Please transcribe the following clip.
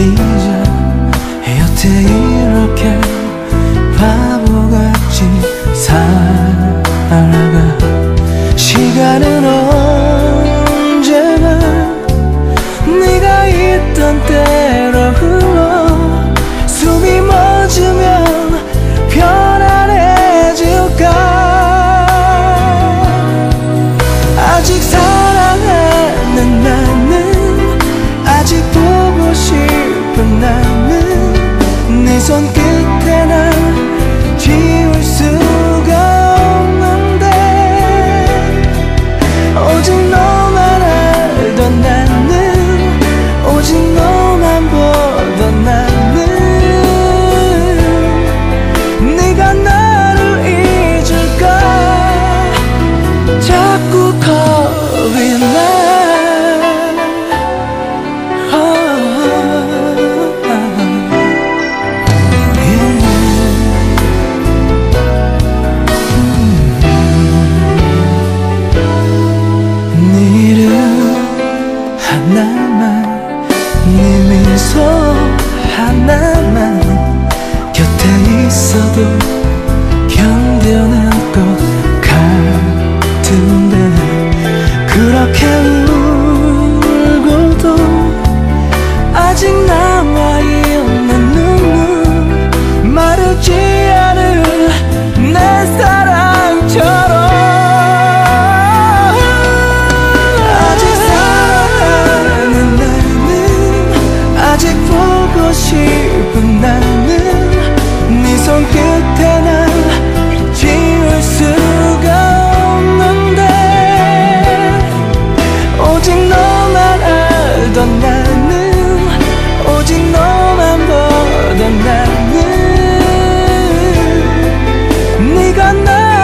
이제 여태 이렇게 바보같이 살아가 시간은 없 같은데 그렇게 울고도 아직 남아있는 눈물 마르지 않은 내 사랑처럼. 아직 사랑하는 나는 아직 보고 싶은 나는 네 손끝에 勇敢的。